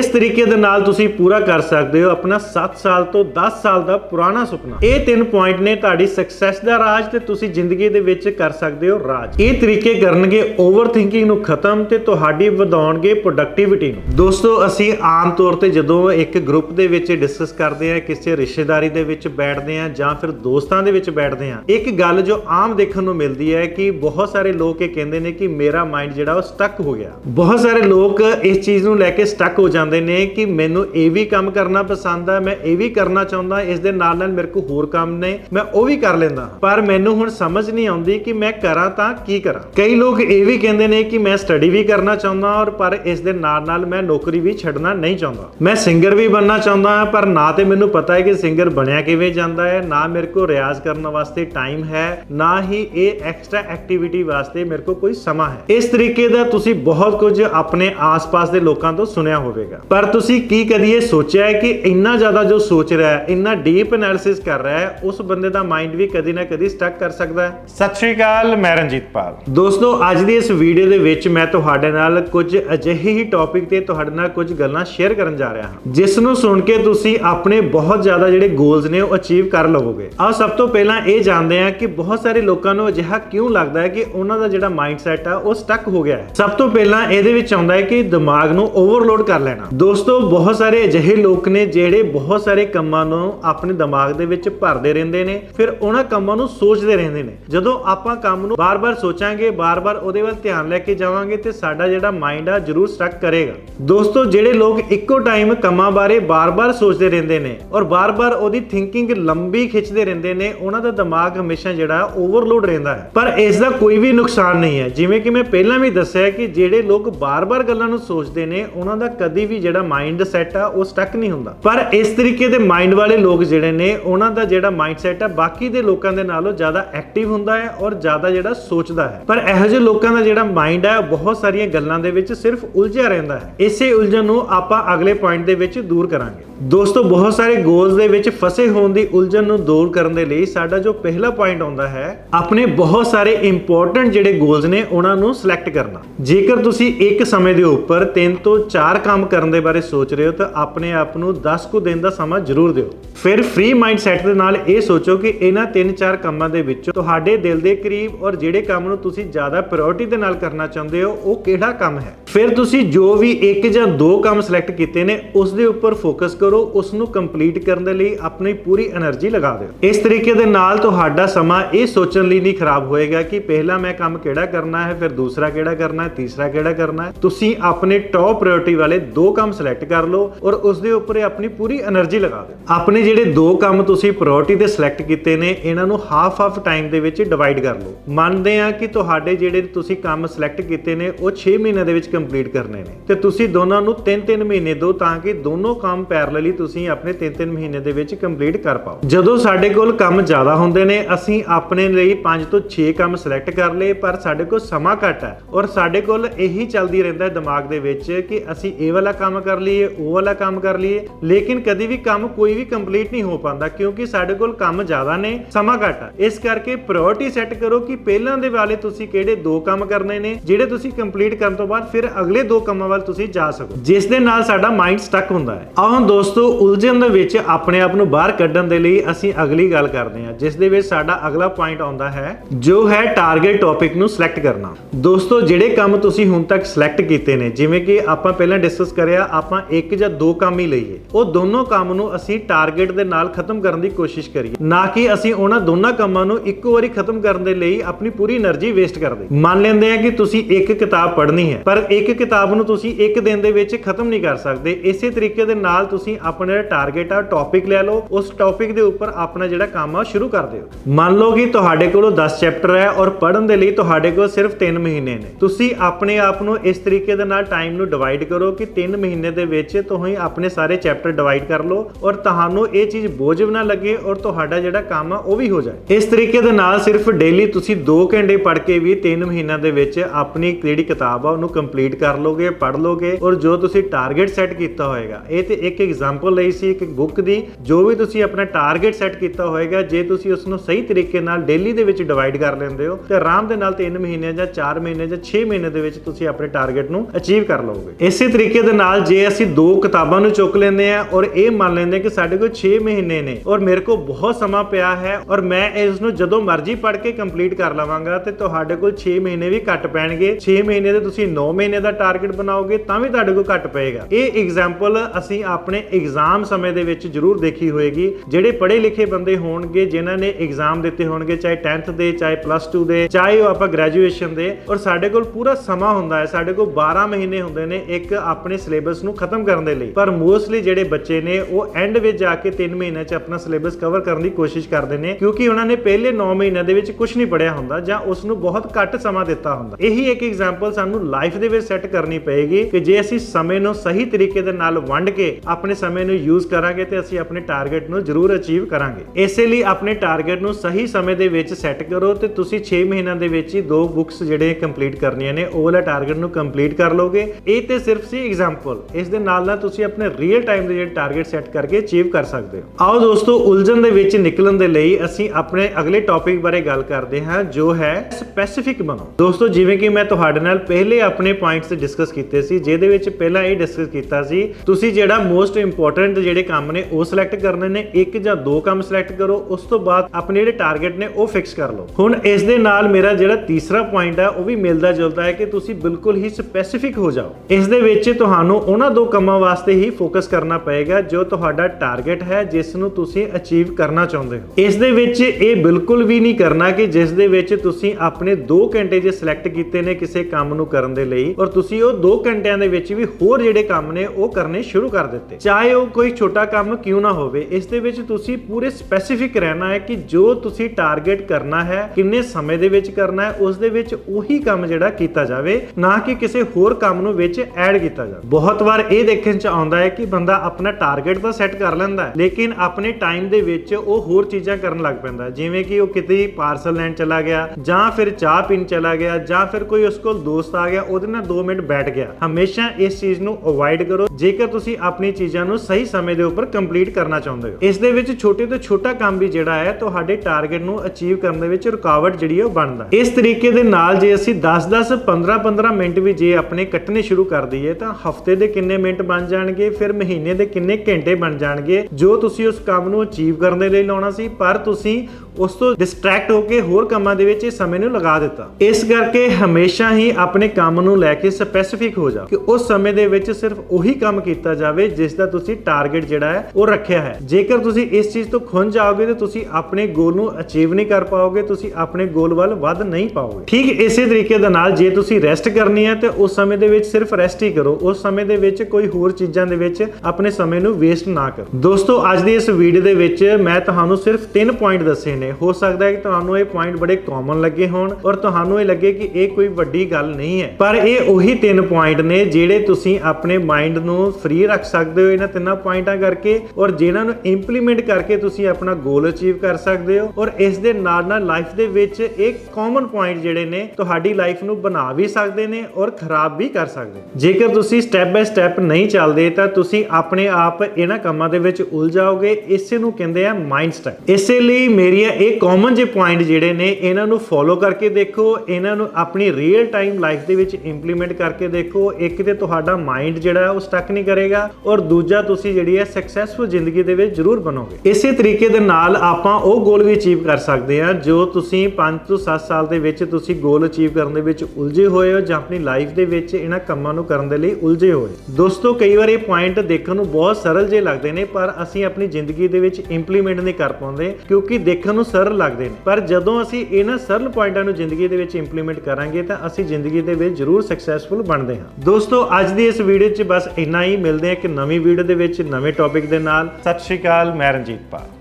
ਇਸ ਤਰੀਕੇ ਦੇ ਨਾਲ ਤੁਸੀਂ ਪੂਰਾ ਕਰ ਸਕਦੇ ਹੋ ਆਪਣਾ 7 ਸਾਲ ਤੋਂ 10 ਸਾਲ ਦਾ ਪੁਰਾਣਾ ਸੁਪਨਾ। ਇਹ ਤਿੰਨ ਪੁਆਇੰਟ ਨੇ ਤੁਹਾਡੀ ਸਕਸੈਸ ਦਾ ਰਾਜ ਤੇ ਤੁਸੀਂ ਜ਼ਿੰਦਗੀ ਦੇ ਵਿੱਚ ਕਰ ਸਕਦੇ ਹੋ ਰਾਜ। ਇਹ ਤਰੀਕੇ ਕਰਨਗੇ ਓਵਰ ਥਿੰਕਿੰਗ ਨੂੰ ਖਤਮ ਤੇ ਤੁਹਾਡੀ ਵਧਾਉਣਗੇ ਪ੍ਰੋਡਕਟਿਵਿਟੀ ਨੂੰ। ਦੋਸਤੋ, ਅਸੀਂ ਆਮ ਤੌਰ ਤੇ ਜਦੋਂ ਇੱਕ ਗਰੁੱਪ ਦੇ ਵਿੱਚ ਡਿਸਕਸ ਕਰਦੇ ਆ ਕਿਸੇ ਰਿਸ਼ਤੇਦਾਰੀ ਦੇ ਵਿੱਚ ਬੈਠਦੇ ਆ ਜਾਂ ਫਿਰ ਦੋਸਤਾਂ ਦੇ ਵਿੱਚ ਬੈਠਦੇ ਆ ਇੱਕ ਗੱਲ ਜੋ ਆਮ ਦੇਖਣ ਨੂੰ ਮਿਲਦੀ ਹੈ ਕਿ ਬਹੁਤ ਸਾਰੇ ਲੋਕ ਇਹ ਕਹਿੰਦੇ ਨੇ ਕਿ ਮੇਰਾ ਮਾਈਂਡ ਜਿਹੜਾ ਉਹ ਸਟਕ ਹੋ ਗਿਆ। ਬਹੁਤ ਸਾਰੇ ਲੋਕ ਇਸ ਚੀਜ਼ ਨੂੰ ਲੈ ਕੇ ਸਟਕ ਹੋ ਜਾਂਦੇ ਨੇ ਕਿ ਮੈਨੂੰ ਇਹ ਵੀ ਕੰਮ ਕਰਨਾ ਪਸੰਦ ਆ, ਮੈਂ ਇਹ ਵੀ ਕਰਨਾ ਚਾਹੁੰਦਾ, ਇਸ ਦੇ ਨਾਲ ਨਾਲ ਮੇਰੇ ਕੋਲ ਹੋਰ ਕੰਮ ਨੇ, ਮੈਂ ਉਹ ਵੀ ਕਰ ਲੈਂਦਾ ਪਰ ਮੈਨੂੰ ਹੁਣ ਸਮਝ ਨਹੀਂ ਆਉਂਦੀ ਕਿ ਮੈਂ ਕਰਾਂ ਤਾਂ ਕੀ ਕਰਾਂ। ਕਈ ਲੋਕ ਇਹ ਵੀ ਕਹਿੰਦੇ ਨੇ ਕਿ ਮੈਂ ਸਟੱਡੀ ਵੀ ਕਰਨਾ ਚਾਹੁੰਦਾ ਔਰ ਪਰ ਇਸ ਦੇ ਨਾਲ ਨਾਲ ਮੈਂ ਨੌਕਰੀ ਵੀ ਛੱਡਣਾ ਨਹੀਂ ਚਾਹੁੰਦਾ। ਮੈਂ ਸਿੰਗਰ ਵੀ ਬਣਨਾ ਚਾਹੁੰਦਾ ਹਾਂ, ਪਰ ਨਾ ਤੇ ਮੈਨੂੰ ਪਤਾ ਹੈ ਕਿ ਸਿੰਗਰ ਬਣਿਆ ਕਿਵੇਂ ਜਾਂਦਾ ਹੈ, ਨਾ ਮੇਰੇ ਕੋਲ ਰਿਆਜ਼ ਕਰਨ ਵਾਸਤੇ ਟਾਈਮ ਹੈ, ਨਾ ਹੀ ਇਹ ਐਕਸਟਰਾ ਐਕਟੀਵਿਟੀ ਵਾਸਤੇ ਮੇਰੇ ਕੋਲ ਕੋਈ ਸਮਾਂ ਹੈ। ਇਸ ਤਰੀਕੇ ਦਾ ਤੁਸੀਂ ਬਹੁਤ ਕੁਝ ਆਪਣੇ ਆਸ-ਪਾਸ ਦੇ ਲੋਕਾਂ ਤੋਂ ਸੁਣਿਆ ਹੋਵੇਗਾ। ਪਰ ਤੁਸੀਂ ਕੀ ਕਦੀ ਇਹ ਸੋਚਿਆ ਹੈ ਕਿ ਇੰਨਾ ਜ਼ਿਆਦਾ ਜੋ ਸੋਚ ਰਿਹਾ ਹੈ ਇੰਨਾ ਡੀਪ ਐਨਾਲਿਸਿਸ ਕਰ ਰਿਹਾ ਹੈ ਉਸ ਬੰਦੇ ਦਾ ਮਾਈਂਡ ਵੀ ਕਦੀ ਨਾ ਕਦੀ ਸਟਕ ਕਰ ਸਕਦਾ ਹੈ। ਸਤਿ ਸ਼੍ਰੀ ਅਕਾਲ ਮੈਂ ਰਣਜੀਤ ਪਾਲ। ਦੋਸਤੋ ਅੱਜ ਦੀ ਇਸ ਵੀਡੀਓ ਦੇ ਵਿੱਚ ਮੈਂ ਤੁਹਾਡੇ ਨਾਲ ਕੁਝ ਅਜਿਹੇ ਹੀ ਟੌਪਿਕ ਤੇ ਤੁਹਾਡੇ ਨਾਲ ਕੁਝ ਗੱਲਾਂ ਸ਼ੇਅਰ ਕਰਨ ਜਾ ਰਿਹਾ ਹਾਂ ਜਿਸ ਨੂੰ ਸੁਣ ਕੇ ਤੁਸੀਂ ਆਪਣੇ ਬਹੁਤ ਜ਼ਿਆਦਾ ਜਿਹੜੇ ਗੋਲਸ ਨੇ ਉਹ ਅਚੀਵ ਕਰ ਲਵੋਗੇ। ਆਓ ਸਭ ਤੋਂ ਪਹਿਲਾਂ ਇਹ ਜਾਣਦੇ ਹਾਂ ਕਿ ਬਹੁਤ ਸਾਰੇ ਲੋਕਾਂ ਨੂੰ ਅਜਿਹਾ ਕਿਉਂ ਲੱਗਦਾ ਹੈ ਕਿ ਉਹਨਾਂ ਦਾ ਜਿਹੜਾ ਮਾਈਂਡਸੈਟ ਆ ਉਹ ਸਟਕ ਹੋ ਗਿਆ ਹੈ। ਸਭ ਤੋਂ ਪਹਿਲਾਂ ਇਹਦੇ ਵਿੱਚ ਆਉਂਦਾ ਹੈ ਕਿ ਦਿਮਾਗ ਨੂੰ ਓਵਰਲੋਡ ਕਰ ਲੈਣਾ। ਦੋਸਤੋ, ਬਹੁਤ ਸਾਰੇ ਅਜਿਹੇ ਲੋਕ ਨੇ ਜਿਹੜੇ ਬਹੁਤ ਸਾਰੇ ਕੰਮਾਂ ਨੂੰ ਆਪਣੇ ਦਿਮਾਗ ਦੇ ਵਿੱਚ ਭਰਦੇ ਰਹਿੰਦੇ ਨੇ, ਫਿਰ ਉਹਨਾਂ ਕੰਮਾਂ ਨੂੰ ਸੋਚਦੇ ਰਹਿੰਦੇ ਨੇ। ਜਦੋਂ ਆਪਾਂ ਕੰਮ ਨੂੰ ਬਾਰ-ਬਾਰ ਸੋਚਾਂਗੇ, ਬਾਰ-ਬਾਰ ਉਹਦੇ ਵੱਲ ਧਿਆਨ ਲੈ ਕੇ ਜਾਵਾਂਗੇ, ਤੇ ਸਾਡਾ ਜਿਹੜਾ ਮਾਈਂਡ ਆ, ਜ਼ਰੂਰ ਸਟਕ ਕਰੇਗਾ। ਦੋਸਤੋ, ਜਿਹੜੇ ਲੋਕ ਇੱਕੋ ਟਾਈਮ ਕੰਮਾਂ ਬਾਰੇ ਬਾਰ-ਬਾਰ ਸੋਚਦੇ ਰਹਿੰਦੇ ਨੇ ਔਰ ਬਾਰ-ਬਾਰ ਉਹਦੀ ਥਿੰਕਿੰਗ ਲੰਬੀ ਖਿੱਚਦੇ ਰਹਿੰਦੇ ਨੇ, ਉਹਨਾਂ ਦਾ ਦਿਮਾਗ ਹਮੇਸ਼ਾ ਜਿਹੜਾ ਓਵਰਲੋਡ ਰਹਿੰਦਾ ਹੈ। ਪਰ ਇਸ ਦਾ ਕੋਈ ਵੀ ਨੁਕਸਾਨ ਨਹੀਂ ਹੈ। ਜਿਵੇਂ ਕਿ ਮੈਂ ਪਹਿਲਾਂ ਵੀ ਦੱਸਿਆ ਕਿ ਜਿਹੜੇ ਲੋਕ ਬਾਰ-ਬਾਰ ਗੱਲਾਂ ਨੂੰ ਸੋਚਦੇ ਨੇ, ਉਹਨਾਂ ਦਾ ਕਦੀ ਵੀ ਜਿਹੜਾ ਮਾਈਂਡ ਸੈਟ ਆ, ਉਹ ਸਟਕ ਨਹੀਂ ਹੁੰਦਾ। ਪਰ ਇਸ ਤਰੀਕੇ ਦੇ ਮਾਈਂਡ ਵਾਲੇ ਲੋਕ ਜਿਹੜੇ ਨੇ, ਉਹਨਾਂ ਦਾ ਜਿਹੜਾ ਮਾਈਂਡ ਸੈਟ ਆ, ਬਾਕੀ ਦੇ ਲੋਕਾਂ ਦੇ ਨਾਲੋਂ ਜ਼ਿਆਦਾ ਐਕਟਿਵ ਹੁੰਦਾ ਹੈ ਔਰ ਜ਼ਿਆਦਾ ਜਿਹੜਾ ਸੋਚਦਾ ਹੈ। ਪਰ ਇਹੋ ਜਿਹੇ ਲੋਕਾਂ ਦਾ ਜਿਹੜਾ ਮਾਈਂਡ ਹੈ ਬਹੁਤ ਸਾਰੀਆਂ ਗੱਲਾਂ ਦੇ ਵਿੱਚ ਸਿਰਫ ਉਲਝਿਆ ਰਹਿੰਦਾ ਹੈ। ਇਸੇ ਉਲਝਣ ਨੂੰ ਆਪਾਂ ਅਗਲੇ ਪੁਆਇੰਟ ਦੇ ਵਿੱਚ ਦੂਰ ਕਰਾਂਗੇ। ਦੋਸਤੋ, ਬਹੁਤ ਸਾਰੇ ਗੋਲਸ ਦੇ ਵਿੱਚ ਫਸੇ ਹੋਣ ਦੀ ਉਲਝਣ ਨੂੰ ਦੂਰ ਕਰਨ ਦੇ ਲਈ ਸਾਡਾ ਜੋ ਪਹਿਲਾ ਪੁਆਇੰਟ ਆਉਂਦਾ ਹੈ, ਆਪਣੇ ਬਹੁਤ ਸਾਰੇ ਇੰਪੋਰਟੈਂਟ ਜਿਹੜੇ ਗੋਲਸ ਨੇ, ਉਹਨਾਂ ਨੂੰ ਸਿਲੈਕਟ ਕਰਨਾ। ਜੇਕਰ ਤੁਸੀਂ ਇੱਕ ਸਮੇਂ ਦੇ ਉੱਪਰ ਤਿੰਨ ਤੋਂ ਚਾਰ ਕੰਮ ਕਰਨ ਦੇ ਬਾਰੇ ਸੋਚ ਰਹੇ ਹੋ ਤਾਂ ਆਪਣੇ ਆਪ ਨੂੰ 10 ਕੁ ਦਿਨ ਦਾ ਸਮਾਂ ਜ਼ਰੂਰ ਦਿਓ। ਫਿਰ ਫ੍ਰੀ ਮਾਈਂਡ ਸੈਟ ਦੇ ਨਾਲ ਇਹ ਸੋਚੋ ਕਿ ਇਹਨਾਂ 3-4 ਕੰਮਾਂ ਦੇ ਵਿੱਚੋਂ ਤੁਹਾਡੇ ਦਿਲ ਦੇ ਕਰੀਬ ਔਰ ਜਿਹੜੇ ਕੰਮ ਨੂੰ ਤੁਸੀਂ ਜ਼ਿਆਦਾ ਪ੍ਰਾਇੋਰਟੀ ਦੇ ਨਾਲ ਕਰਨਾ ਚਾਹੁੰਦੇ ਹੋ, ਉਹ ਕਿਹੜਾ ਕੰਮ ਹੈ? ਫਿਰ ਤੁਸੀਂ ਜੋ ਵੀ ਇੱਕ ਜਾਂ ਦੋ ਕੰਮ ਸਿਲੈਕਟ ਕੀਤੇ ਨੇ, ਉਸ ਦੇ ਉੱਪਰ ਫੋਕਸ ਕਰੋ, ਉਸ ਨੂੰ ਕੰਪਲੀਟ ਕਰਨ ਦੇ ਲਈ ਆਪਣੀ ਪੂਰੀ એનર્ਜੀ ਲਗਾ ਦਿਓ। ਇਸ ਤਰੀਕੇ ਦੇ ਨਾਲ ਤੁਹਾਡਾ ਸਮਾਂ ਇਹ ਸੋਚਣ ਲਈ ਨਹੀਂ ਖਰਾਬ ਹੋਏਗਾ ਕਿ ਪਹਿਲਾ ਮੈਂ ਕੰਮ ਕਿਹੜਾ ਕਰਨਾ ਹੈ, ਫਿਰ ਦੂਸਰਾ ਕਿਹੜਾ ਕਰਨਾ ਹੈ, ਤੀਸਰਾ ਕਿਹੜਾ ਕਰਨਾ ਹੈ। ਤੁਸੀਂ ਆਪਣੇ ਟੌਪ ਪ੍ਰਾਇੋਰਟੀ ਵਾਲੇ ਦੋ ਦੋ ਕੰਮ ਸਿਲੈਕਟ ਕਰ ਲਓ ਔਰ ਉਸ ਦੇ ਉੱਪਰ ਆਪਣੀ ਪੂਰੀ એનર્ਜੀ ਲਗਾ ਦਿਓ। ਆਪਣੇ ਜਿਹੜੇ ਦੋ ਕੰਮ ਤੁਸੀਂ ਪ੍ਰਾਇੋਰਟੀ ਤੇ ਸਿਲੈਕਟ ਕੀਤੇ ਨੇ, ਇਹਨਾਂ ਨੂੰ ਹਾਫ ਹਾਫ ਟਾਈਮ ਦੇ ਵਿੱਚ ਡਿਵਾਈਡ ਕਰ ਲਓ। ਮੰਨਦੇ ਆ ਕਿ ਤੁਹਾਡੇ ਜਿਹੜੇ ਤੁਸੀਂ ਕੰਮ ਸਿਲੈਕਟ ਕੀਤੇ ਨੇ, ਉਹ 6 ਮਹੀਨਿਆਂ ਦੇ ਵਿੱਚ ਕੰਪਲੀਟ ਕਰਨੇ ਨੇ। ਤੇ ਤੁਸੀਂ ਦੋਨਾਂ ਨੂੰ 3-3 ਮਹੀਨੇ ਦਿਓ ਤਾਂ ਕਿ ਦੋਨੋਂ ਕੰਮ ਪੈਰਲਲੀ ਤੁਸੀਂ ਆਪਣੇ 3-3 ਮਹੀਨੇ ਦੇ ਵਿੱਚ ਕੰਪਲੀਟ ਕਰ ਪਾਓ। ਜਦੋਂ ਸਾਡੇ ਕੋਲ ਕੰਮ ਜ਼ਿਆਦਾ ਹੁੰਦੇ ਨੇ, ਅਸੀਂ ਆਪਣੇ ਲਈ 5 ਤੋਂ 6 ਕੰਮ ਸਿਲੈਕਟ ਕਰ ਲਏ, ਪਰ ਸਾਡੇ ਕੋਲ ਸਮਾਂ ਘੱਟ ਹੈ। ਔਰ ਸਾਡੇ ਕੋਲ ਇਹੀ ਚੱਲਦੀ ਰਹਿੰਦਾ ਦਿਮਾਗ ਦੇ ਵਿੱਚ ਕਿ ਅਸੀਂ ਇਹ ਵਾਲਾ ਕੰਮ ਕਰ ਲਈਏ, ਉਹ ਵਾਲਾ ਕੰਮ ਕਰ ਲਈਏ। ਲੇਕਿਨ ਕਦੀ ਵੀ ਕੰਮ ਕੋਈ ਵੀ ਕੰਪਲੀਟ ਨਹੀਂ ਹੋ ਪਾਉਂਦਾ, ਕਿਉਂਕਿ ਸਾਡੇ ਕੋਲ ਕੰਮ ਜ਼ਿਆਦਾ ਨੇ, ਸਮਾਂ ਘੱਟ ਹੈ ਇਸ ਕਰਕੇ ਪ੍ਰਾਇੋਰਟੀ ਸੈੱਟ ਕਰੋ ਕਿ ਪਹਿਲਾਂ ਦੇ ਵਾਲੇ ਤੁਸੀਂ ਕਿਹੜੇ ਦੋ ਕੰਮ ਕਰਨੇ ਨੇ, ਜਿਹੜੇ ਤੁਸੀਂ ਕੰਪਲੀਟ ਕਰਨ ਤੋਂ ਬਾਅਦ ਫਿਰ ਅਗਲੇ ਦੋ ਕੰਮਾਂ ਵੱਲ ਤੁਸੀਂ ਜਾ ਸਕੋ। ਜਿਸ ਦੇ ਨਾਲ ਸਾਡਾ ਮਾਈਂਡ ਸਟਕ ਹੁੰਦਾ ਹੈ। ਆਓ ਹੁਣ ਦੋਸਤੋ, ਉਲਝਣ ਦੇ ਵਿੱਚ ਆਪਣੇ ਆਪ ਨੂੰ ਬਾਹਰ ਕੱਢਣ ਦੇ ਲਈ ਅਸੀਂ ਅਗਲੀ ਗੱਲ ਕਰਦੇ ਹਾਂ, ਜਿਸ ਦੇ ਵਿੱਚ ਸਾਡਾ ਅਗਲਾ ਪੁਆਇੰਟ ਆਉਂਦਾ ਹੈ, ਜੋ ਹੈ ਟਾਰਗੇਟ ਟੌਪਿਕ ਨੂੰ ਸਿਲੈਕਟ ਕਰਨਾ। ਦੋਸਤੋ, ਜਿਹੜੇ ਕੰਮ ਤੁਸੀਂ ਹੁਣ ਤੱਕ ਸਿਲੈਕਟ ਕੀਤੇ ਨੇ, ਜਿਵੇਂ ਕਿ ਆਪਾਂ ਪਹਿਲਾਂ ਡਿਸਕਸ ਕਰਿਆ ਆਪਾਂ ਇੱਕ ਜਾਂ ਦੋ ਕੰਮ ਹੀ ਲਈਏ। ਉਹ ਦੋਨੋਂ ਕੰਮ ਨੂੰ ਅਸੀਂ ਟਾਰਗੇਟ ਦੇ ਨਾਲ ਖਤਮ ਕਰਨ ਦੀ ਕੋਸ਼ਿਸ਼ ਕਰੀਏ। ਨਾ ਕਿ ਅਸੀਂ ਉਹਨਾਂ ਦੋਨਾਂ ਕੰਮਾਂ ਨੂੰ ਇੱਕੋ ਵਾਰੀ ਖਤਮ ਕਰਨ ਦੇ ਲਈ ਆਪਣੀ ਪੂਰੀ એનર્ਜੀ ਵੇਸਟ ਕਰ ਦਈਏ। ਮੰਨ ਲੈਂਦੇ ਆ ਕਿ ਤੁਸੀਂ ਇੱਕ ਕਿਤਾਬ ਪੜ੍ਹਨੀ ਹੈ, ਪਰ ਇੱਕ ਕਿਤਾਬ ਨੂੰ ਤੁਸੀਂ ਇੱਕ ਦਿਨ ਦੇ ਵਿੱਚ ਖਤਮ ਨਹੀਂ ਕਰ ਸਕਦੇ। ਇਸੇ ਤਰੀਕੇ ਦੇ ਨਾਲ ਤੁਸੀਂ ਆਪਣੇ ਟਾਰਗੇਟ ਆ ਟੌਪਿਕ ਲੈ ਲਓ। ਉਸ ਟੌਪਿਕ ਦੇ ਉੱਪਰ ਆਪਣਾ ਜਿਹੜਾ ਕੰਮ ਆ, ਸ਼ੁਰੂ ਕਰ ਦਿਓ। ਮੰਨ ਲਓ ਕਿ ਤੁਹਾਡੇ ਕੋਲ 10 ਚੈਪਟਰ ਹੈ ਔਰ ਪੜ੍ਹਨ ਦੇ ਲਈ ਤੁਹਾਡੇ ਕੋਲ ਸਿਰਫ 3 ਮਹੀਨੇ ਨੇ। ਤੁਸੀਂ ਆਪਣੇ ਆਪ ਨੂੰ ਇਸ ਤਰੀਕੇ ਦੇ ਨਾਲ ਟਾਈਮ ਨੂੰ ਡਿਵਾਈਡ ਕਰੋ ਕਿ 3 ਮਹੀਨੇ ਦੇ ਵਿੱਚ ਤੁਸੀਂ ਆਪਣੇ ਸਾਰੇ ਚੈਪਟਰ ਡਿਵਾਈਡ ਕਰ ਲਓ ਔਰ ਤੁਹਾਨੂੰ ਇਹ ਚੀਜ਼ ਬੋਝ ਵੀ ਨਾ ਲੱਗੇ ਔਰ ਤੁਹਾਡਾ ਜਿਹੜਾ ਕੰਮ ਆ ਉਹ ਵੀ ਹੋ ਜਾਏ। ਇਸ ਤਰੀਕੇ ਦੇ ਨਾਲ ਸਿਰਫ ਡੇਲੀ ਤੁਸੀਂ 2 ਘੰਟੇ ਪੜ੍ਹ ਕੇ ਵੀ 3 ਮਹੀਨਿਆਂ ਦੇ ਵਿੱਚ ਆਪਣੀ ਜਿਹੜੀ ਕਿਤਾਬ ਆ ਉਹਨੂੰ ਕੰਪਲੀਟ ਕਰ ਲੋਗੇ, ਪੜ੍ਹ ਲੋਗੇ ਔਰ ਜੋ ਤੁਸੀਂ ਟਾਰਗੇਟ ਸੈੱਟ ਕੀਤਾ ਹੋਏਗਾ, ਇਹ ਤੇ ਇੱਕ ਐਗਜ਼ਾਮਪਲ ਲਈ ਸੀ, ਇੱਕ ਬੁੱਕ ਦੀ, ਜੋ ਵੀ ਤੁਸੀਂ ਆਪਣਾ ਟਾਰਗੇਟ ਸੈੱਟ ਕੀਤਾ ਹੋਏਗਾ, ਜੇ ਤੁਸੀਂ ਉਸ ਨੂੰ ਸਹੀ ਤਰੀਕੇ ਨਾਲ ਡੇਲੀ ਦੇ ਵਿੱਚ ਡਿਵਾਈਡ ਕਰ ਲੈਂਦੇ ਹੋ, ਤੇ ਆਰਾਮ ਦੇ ਨਾਲ 3 ਮਹੀਨੇ ਜਾਂ 4 ਮਹੀਨੇ ਜਾਂ 6 ਮਹੀਨੇ ਦੇ ਵਿੱਚ ਤੁਸੀਂ ਆਪਣੇ ਟਾਰਗੇਟ ਨੂੰ ਅਚੀਵ ਕਰ ਲਓਗੇ। ਇਸੇ ਤਰੀਕੇ ਦੇ ਨਾਲ ਨਾਲ ਜੇ ਅਸੀਂ ਦੋ ਕਿਤਾਬਾਂ ਨੂੰ ਚੁੱਕ ਲੈਂਦੇ ਆ ਔਰ ਇਹ ਮੰਨ ਲੈਂਦੇ ਕਿ ਸਾਡੇ ਕੋਲ 6 ਮਹੀਨੇ ਨੇ ਔਰ ਮੇਰੇ ਕੋਲ ਬਹੁਤ ਸਮਾਂ ਪਿਆ ਹੈ ਔਰ ਮੈਂ ਇਸ ਨੂੰ ਜਦੋਂ ਮਰਜ਼ੀ ਪੜ੍ਹ ਕੇ ਕੰਪਲੀਟ ਕਰ ਲਵਾਂਗਾ ਤੇ ਤੁਹਾਡੇ ਕੋਲ 6 ਮਹੀਨੇ ਵੀ ਘੱਟ ਪੈਣਗੇ 6 ਮਹੀਨੇ ਦੇ ਤੁਸੀਂ 9 ਮਹੀਨੇ ਦਾ ਟਾਰਗੇਟ ਬਣਾਓਗੇ ਤਾਂ ਵੀ ਤੁਹਾਡੇ ਕੋਲ ਘੱਟ ਪਏਗਾ ਇਹ ਐਗਜ਼ਾਮਪਲ ਅਸੀਂ ਆਪਣੇ ਐਗਜ਼ਾਮ ਸਮੇਂ ਦੇ ਵਿੱਚ ਜ਼ਰੂਰ ਦੇਖੀ ਹੋਏਗੀ ਜਿਹੜੇ ਪੜ੍ਹੇ ਲਿਖੇ ਬੰਦੇ ਹੋਣਗੇ ਜਿਨ੍ਹਾਂ ਨੇ ਐਗਜ਼ਾਮ ਦਿੱਤੇ ਹੋਣਗੇ ਚਾਹੇ 10th ਦੇ ਚਾਹੇ ਪਲੱਸ 2 ਦੇ ਚਾਹੇ ਉਹ ਆਪਾਂ ਗ੍ਰੈਜੂਏਸ਼ਨ ਦੇ ਔਰ ਸਾਡੇ ਕੋਲ ਪੂਰਾ ਸਮਾਂ ਹੁੰਦਾ ਹੈ ਸਾਡੇ ਕੋਲ 12 ਮਹੀਨੇ ਹੁੰਦੇ ਨੇ ਇੱਕ ਆਪਣੇ ਸਿਲੇਬਸ ਨੂੰ ਖਤਮ ਕਰਨ ਦੇ ਲਈ। ਪਰ ਮੋਸਟਲੀ ਜਿਹੜੇ ਬੱਚੇ ਨੇ, ਉਹ ਐਂਡ ਵਿੱਚ ਜਾ ਕੇ 3 ਮਹੀਨਿਆਂ 'ਚ ਆਪਣਾ ਸਿਲੇਬਸ ਕਵਰ ਕਰਨ ਦੀ ਕੋਸ਼ਿਸ਼ ਕਰਦੇ ਨੇ, ਕਿਉਂਕਿ ਉਹਨਾਂ ਨੇ ਪਹਿਲੇ 9 ਮਹੀਨਿਆਂ ਦੇ ਵਿੱਚ ਕੁਝ ਨਹੀਂ ਪੜਿਆ ਹੁੰਦਾ ਜਾਂ ਉਸ ਨੂੰ ਬਹੁਤ ਘੱਟ ਸਮਾਂ ਦਿੱਤਾ ਹੁੰਦਾ। ਇਹੀ ਇੱਕ ਐਗਜ਼ਾਮਪਲ ਸਾਨੂੰ ਲਾਈਫ ਦੇ ਵਿੱਚ ਸੈੱਟ ਕਰਨੀ ਪਏਗੀ ਕਿ ਜੇ ਅਸੀਂ ਸਮੇਂ ਨੂੰ ਸਹੀ ਤਰੀਕੇ ਦੇ ਨਾਲ ਵੰਡ ਕੇ ਆਪਣੇ ਸਮੇਂ ਨੂੰ ਯੂਜ਼ ਕਰਾਂਗੇ ਤੇ ਅਸੀਂ ਆਪਣੇ ਟਾਰਗੇਟ ਨੂੰ ਜ਼ਰੂਰ ਅਚੀਵ ਕਰਾਂਗੇ। ਇਸੇ ਲਈ ਆਪਣੇ ਟਾਰਗੇਟ ਨੂੰ ਸਹੀ ਸਮੇਂ ਦੇ ਵਿੱਚ ਸੈੱਟ ਕਰੋ ਤੇ ਤੁਸੀਂ 6 ਮਹੀਨਿਆਂ ਦੇ ਵਿੱਚ ਹੀ ਦੋ ਬੁੱਕਸ ਜਿਹੜੇ ਕੰਪਲੀਟ ਕਰਨੀਆਂ ਨੇ, ਉਹ ਵਾਲਾ ਟਾਰਗੇਟ ਨੂੰ ਕੰਪਲੀਟ ਕਰ ਲੋਗੇ। ਇਹ ਤੇ ਸਿਰਫ ਸੀ ਐਗਜ਼ਾਮਪਲ ਇਸ ਦੇ ਨਾਲ ਨਾਲ ਤੁਸੀਂ ਆਪਣੇ ਰੀਅਲ ਟਾਈਮ ਦੇ ਜਿਹੜੇ ਟਾਰਗੇਟ ਸੈੱਟ ਕਰਕੇ ਅਚੀਵ ਕਰ ਸਕਦੇ ਹੋ। ਆਓ ਦੋਸਤੋ, ਉਲਝਣ ਦੇ ਵਿੱਚ ਨਿਕਲਣ ਦੇ ਲਈ ਅਸੀਂ ਆਪਣੇ ਅਗਲੇ ਟੌਪਿਕ ਬਾਰੇ ਗੱਲ ਕਰਦੇ ਹਾਂ, ਜੋ ਹੈ ਸਪੈਸੀਫਿਕ ਬਣੋ। ਦੋਸਤੋ, ਜਿਵੇਂ ਕਿ ਮੈਂ ਤੁਹਾਡੇ ਨਾਲ ਪਹਿਲੇ ਆਪਣੇ ਪੁਆਇੰਟਸ ਡਿਸਕਸ ਕੀਤੇ ਸੀ, ਜਿਹਦੇ ਵਿੱਚ ਪਹਿਲਾਂ ਇਹ ਡਿਸਕਸ ਕੀਤਾ ਸੀ, ਤੁਸੀਂ ਜਿਹੜਾ ਮੋਸਟ ਇੰਪੋਰਟੈਂਟ ਜਿਹੜੇ ਕੰਮ ਨੇ ਉਹ ਸਿਲੈਕਟ ਕਰਨੇ ਨੇ, ਇੱਕ ਜਾਂ ਦੋ ਕੰਮ ਸਿਲੈਕਟ ਕਰੋ, ਉਸ ਤੋਂ ਬਾਅਦ ਆਪਣੇ ਜਿਹੜੇ ਟਾਰਗੇਟ ਨੇ ਉਹ ਫਿਕਸ ਕਰ ਲਓ। ਹੁਣ ਇਸ ਦੇ ਨਾਲ ਮੇਰਾ ਜਿਹੜਾ ਤੀਸਰਾ ਪੁਆਇੰਟ ਹੈ ਉਹ ਵੀ ਮਿਲਦਾ ਜੁਲਦਾ ਹੈ ਕਿ ਤੁਸੀਂ ਬਿਲਕੁਲ ਹੀ ਸਪੈਸੀਫਿਕ ਹੋ ਜਾਓ। ਇਸ ਦੇ ਵਿੱਚ ਤੁਹਾਨੂੰ ਉਹਨਾਂ ਦੋ ਕੰਮਾਂ ਵਾਸਤੇ ਹੀ ਫੋਕਸ ਕਰਨਾ ਪਏਗਾ ਜੋ ਤੁਹਾਡਾ ਟਾਰਗੇਟ ਹੈ, ਜਿਸ ਨੂੰ ਤੁਸੀਂ ਅਚੀਵ ਕਰਨਾ ਚਾਹੁੰਦੇ ਹੋ। ਇਸ ਦੇ ਵਿੱਚ ਇਹ ਬਿਲਕੁਲ ਵੀ ਨਹੀਂ ਕਰਨਾ ਕਿ ਜਿਸ ਦੇ ਵਿੱਚ ਤੁਸੀਂ ਆਪਣੇ 2 ਘੰਟੇ ਜੇ ਸਿਲੈਕਟ ਕੀਤੇ ਨੇ ਕਿਸੇ ਕੰਮ ਨੂੰ ਕਰਨ ਦੇ ਲਈ, ਔਰ ਤੁਸੀਂ ਉਹ 2 ਘੰਟਿਆਂ ਦੇ ਵਿੱਚ ਵੀ ਹੋਰ ਜਿਹੜੇ ਕੰਮ ਨੇ ਉਹ ਕਰਨੇ ਸ਼ੁਰੂ ਕਰ ਦਿੱਤੇ। ਚਾਹੇ ਉਹ ਕੋਈ ਛੋਟਾ ਕੰਮ ਕਿਉਂ ਨਾ ਹੋਵੇ, ਇਸ ਦੇ ਵਿੱਚ ਤੁਸੀਂ ਪੂਰੇ ਸਪੈਸੀਫਿਕ ਰਹਿਣਾ ਹੈ ਕਿ ਜੋ ਤੁਸੀਂ ਟਾਰਗੇਟ ਕਰਨਾ ਹੈ, ਕਿੰਨੇ ਸਮੇਂ ਦੇ ਵਿੱਚ ਕਰਨਾ ਹੈ, ਉਸ ਦੇ ਵਿੱਚ ਉਹੀ ਕੰਮ ਜਿਹੜਾ ਕੀਤਾ ਜਾਵੇ, ਨਾ ਕਿ ਕਿਸੇ ਹੋਰ ਕੰਮ ਨੂੰ ਵਿੱਚ ਐਡ ਕੀਤਾ ਜਾਵੇ। ਬਹੁਤ ਵਾਰ ਇਹ ਦੇਖਣ ਚ ਆਉਂਦਾ ਹੈ ਕਿ ਬੰਦਾ ਆਪਣਾ ਟਾਰਗੇਟ ਤਾਂ ਸੈੱਟ ਕਰ ਲੈਂਦਾ ਹੈ, ਲੇਕਿਨ ਆਪਣੇ ਟਾਈਮ ਦੇ ਵਿੱਚ ਉਹ ਹੋਰ ਚੀਜ਼ਾਂ ਕਰਨ ਲੱਗ ਪੈਂਦਾ ਹੈ। ਜਿਵੇਂ ਕਿ ਉਹ ਕਿਤੇ ਪਾਰਸਲ ਲੈਣ ਚਲਾ ਗਿਆ, ਜਾਂ ਫਿਰ ਚਾਹ ਪੀਣ ਚਲਾ ਗਿਆ, ਜਾਂ ਫਿਰ ਕੋਈ ਉਸ ਕੋਲ ਦੋਸਤ ਆ ਗਿਆ, ਉਹਦੇ ਨਾਲ 2 ਮਿੰਟ ਬੈਠ ਗਿਆ। ਹਮੇਸ਼ਾ ਇਸ ਚੀਜ਼ ਨੂੰ ਅਵੋਇਡ ਕਰੋ। ਜੇਕਰ ਤੁਸੀਂ ਆਪਣੀ ਚੀਜ਼ਾਂ ਨੂੰ ਸਹੀ ਸਮੇਂ ਦੇ ਉੱਪਰ ਕੰਪਲੀਟ ਕਰਨਾ ਚਾਹੁੰਦੇ ਹੋ। ਇਸ ਦੇ ਵਿੱਚ ਛੋਟੇ ਤੋਂ ਛੋਟਾ ਕੰਮ ਵੀ ਜਿਹੜਾ ਹੈ, ਤੁਹਾਡੇ ਟਾਰਗੇਟ ਨੂੰ ਅਚੀਵ ਕਰਨ ਦੇ ਵਿੱਚ ਰੁਕਾਵਟ ਜਿਹੜੀ ਉਹ ਬਣਦਾ ਇਸ ਤਰੀਕੇ ਦੇ ਨਾਲ ਜੇ ਅਸੀਂ 10-10 15-15 ਮਿੰਟ ਵੀ ਜੇ ਆਪਣੇ ਕੱਟਣੇ ਸ਼ੁਰੂ ਕਰ ਦਈਏ, ਤਾਂ ਹਫ਼ਤੇ ਦੇ ਕਿੰਨੇ ਮਿੰਟ ਬਣ ਜਾਣਗੇ, ਫਿਰ ਮਹੀਨੇ ਦੇ ਕਿੰਨੇ ਘੰਟੇ ਬਣ ਜਾਣਗੇ, ਜੋ ਤੁਸੀਂ ਉਸ ਕੰਮ ਨੂੰ ਅਚੀਵ ਕਰਨ ਦੇ ਲਈ ਲਾਉਣਾ ਸੀ, ਪਰ ਤੁਸੀਂ ਉਸ ਤੋਂ ਡਿਸਟਰੈਕਟ ਹੋ ਕੇ ਹੋਰ ਕੰਮਾਂ ਦੇ ਵਿੱਚ ਇਸ ਸਮੇਂ ਨੂੰ ਲਗਾ ਦਿੱਤਾ। ਇਸ ਕਰਕੇ ਹਮੇਸ਼ਾ ਹੀ ਆਪਣੇ ਕੰਮ ਨੂੰ ਲੈ ਕੇ ਸਪੈਸੀਫਿਕ ਹੋ ਜਾਓ ਕਿ ਉਸ ਸਮੇਂ ਦੇ ਵਿੱਚ ਸਿਰਫ ਉਹੀ ਕੰਮ ਕੀਤਾ ਜਾਵੇ ਜਿਸ ਦਾ ਤੁਸੀਂ ਟਾਰਗੇਟ ਜਿਹੜਾ ਹੈ, ਉਹ ਰੱਖਿਆ ਹੈ। ਜੇਕਰ ਤੁਸੀਂ ਇਸ ਚੀਜ਼ ਤੋਂ ਖੁੰਝ ਜਾਓਗੇ ਤਾਂ ਤੁਸੀਂ ਆਪਣੇ ਗੋਲ ਨੂੰ ਅਚੀਵ ਨਹੀਂ ਕਰ ਪਾਓਗੇ, ਤੁਸੀਂ ਆਪਣੇ ਗੋਲ ਵੱਲ ਵੱਧ ਨਹੀਂ ਪਾਓਗੇ। ਠੀਕ ਇਸੇ ਤਰੀਕੇ ਦੇ ਨਾਲ ਜੇ ਤੁਸੀਂ ਰੈਸਟ ਕਰਨੀ ਹੈ ਤੇ ਉਸ ਸਮੇਂ ਦੇ ਵਿੱਚ ਸਿਰਫ ਰੈਸਟ ਹੀ ਕਰੋ, ਉਸ ਸਮੇਂ ਦੇ ਵਿੱਚ ਕੋਈ ਹੋਰ ਚੀਜ਼ਾਂ ਦੇ ਵਿੱਚ ਆਪਣੇ ਸਮੇਂ ਨੂੰ ਵੇਸਟ ਨਾ ਕਰੋ। ਦੋਸਤੋ, ਅੱਜ ਦੀ ਇਸ ਵੀਡੀਓ ਦੇ ਵਿੱਚ ਮੈਂ ਤੁਹਾਨੂੰ ਸਿਰਫ 3 ਪੁਆਇੰਟ ਦੱਸੇ ਨੇ। ਹੋ ਸਕਦਾ ਹੈ ਕਿ ਤੁਹਾਨੂੰ ਇਹ ਪੁਆਇੰਟ ਬੜੇ ਕਾਮਨ ਲੱਗੇ ਹੋਣ ਔਰ ਤੁਹਾਨੂੰ ਇਹ ਲੱਗੇ ਕਿ ਇਹ ਕੋਈ ਵੱਡੀ ਗੱਲ ਨਹੀਂ ਹੈ। ਪਰ ਇਹ ਉਹੀ ਤਿੰਨ ਪੁਆਇੰਟ ਨੇ ਜਿਹੜੇ ਤੁਸੀਂ ਆਪਣੇ ਮਾਈਂਡ ਨੂੰ ਫ੍ਰੀ ਰੱਖ ਸਕਦੇ ਹੋ ਇਹਨਾਂ ਤਿੰਨਾਂ ਪੁਆਇੰਟਾਂ ਕਰਕੇ ਔਰ ਜਿਨ੍ਹਾਂ ਨੂੰ ਇੰਪਲੀਮੈਂਟ ਕਰਕੇ ਤੁਸੀਂ ਆਪਣਾ ਗੋਲ ਅਚੀਵ ਕਰ ਸਕਦੇ ਹੋ ਔਰ ਇਸ ਦੇ ਨਾਲ ਨਾਲ ਲਾਈਫ ਦੇ ਵਿੱਚ ਇਹ ਕਾਮਨ ਪੁਆਇੰਟ ਜਿਹੜੇ ਨੇ ਤੁਹਾਡੀ ਲਾਈਫ ਨੂੰ ਬਣਾ ਵੀ ਸਕਦੇ ਨੇ ਔਰ ਖਰਾਬ ਵੀ ਕਰ ਸਕਦੇ ਜੇਕਰ ਤੁਸੀਂ ਸਟੈਪ ਸਟੈਪ ਬਾਈ ਸਟੈਪ ਨਹੀਂ ਚੱਲਦੇ, ਤਾਂ ਤੁਸੀਂ ਆਪਣੇ ਆਪ ਇਹਨਾਂ ਕੰਮਾਂ ਦੇ ਵਿੱਚ ਉਲਝਾਓਗੇ ਇਸੇ ਨੂੰ ਕਹਿੰਦੇ ਆ ਮਾਈਂਡ ਸਟੈਪ ਇਸੇ ਲਈ ਮੇਰੀਆਂ ਇਹ ਕਾਮਨ ਜੇ ਪੁਆਇੰਟ ਜਿਹੜੇ ਨੇ, ਇਹਨਾਂ ਨੂੰ ਫੋਲੋ ਕਰਕੇ ਦੇਖੋ, ਇਹਨਾਂ ਨੂੰ ਆਪਣੀ ਰੀਅਲ ਟਾਈਮ ਲਾਈਫ ਦੇ ਵਿੱਚ ਇੰਪਲੀਮੈਂਟ ਕਰਕੇ ਦੇਖੋ। ਇੱਕ ਤੇ ਤੁਹਾਡਾ ਮਾਈਂਡ ਜਿਹੜਾ ਹੈ ਉਹ ਸਟਕ ਨਹੀਂ ਕਰੇਗਾ ਔਰ ਦੂਜਾ ਤੁਸੀਂ ਜਿਹੜੀ ਹੈ ਸਕਸੈਸਫੁਲ ਜ਼ਿੰਦਗੀ ਦੇ ਵਿੱਚ ਜ਼ਰੂਰ ਬਣੋਗੇ। ਇਸੇ ਤਰੀਕੇ ਦੇ ਨਾਲ ਆਪਾਂ ਉਹ ਗੋਲ ਵੀ ਅਚੀਵ ਕਰ ਸਕਦੇ ਹਾਂ, ਜੋ ਤੁਸੀਂ 5 ਤੋਂ 7 ਸਾਲ ਦੇ ਵਿੱਚ ਤੁਸੀਂ ਗੋਲ ਅਚੀਵ ਕਰਨ ਦੇ ਵਿੱਚ ਉਲਝੇ ਹੋਏ ਹੋ ਜਾਂ ਆਪਣੀ ਲਾਈਫ ਦੇ ਵਿੱਚ ਇਹਨਾਂ ਕੰਮਾਂ ਨੂੰ ਕਰਨ ਦੇ ਲਈ ਉਲਝੇ ਹੋ ਹੋਏ। ਦੋਸਤੋ, ਕਈ ਵਾਰ ਇਹ ਪੁਆਇੰਟ ਦੇਖਣ ਨੂੰ ਬਹੁਤ ਸਰਲ ਜਿਹੇ ਲੱਗਦੇ ਨੇ, ਪਰ ਅਸੀਂ ਆਪਣੀ ਜ਼ਿੰਦਗੀ ਦੇ ਵਿੱਚ ਇੰਪਲੀਮੈਂਟ ਨਹੀਂ ਕਰ ਪਾਉਂਦੇ, ਕਿਉਂਕਿ ਦੇਖਣ ਨੂੰ ਸਰਲ ਲੱਗਦੇ ਨੇ। ਪਰ ਜਦੋਂ ਅਸੀਂ ਇਹਨਾਂ ਸਰਲ ਪੁਆਇੰਟਾਂ ਨੂੰ ਜ਼ਿੰਦਗੀ ਦੇ ਵਿੱਚ ਇੰਪਲੀਮੈਂਟ ਕਰਾਂਗੇ, ਤਾਂ ਅਸੀਂ ਜ਼ਿੰਦਗੀ ਦੇ ਵਿੱਚ ਜ਼ਰੂਰ ਸਕਸੈਸਫੁਲ ਬਣਦੇ ਹਾਂ। ਦੋਸਤੋ, ਅੱਜ ਦੀ ਇਸ ਵੀਡੀਓ 'ਚ ਬਸ ਇੰਨਾ ਹੀ। ਮਿਲਦੇ ਹਾਂ ਇੱਕ ਨਵੀਂ ਵੀਡੀਓ ਦੇ ਵਿੱਚ, ਨਵੇਂ ਟੌਪਿਕ ਦੇ ਨਾਲ। ਸਤਿ ਸ਼੍ਰੀ ਅਕਾਲ, ਮੈਂ ਰਣਜੀਤ ਪਾਲ।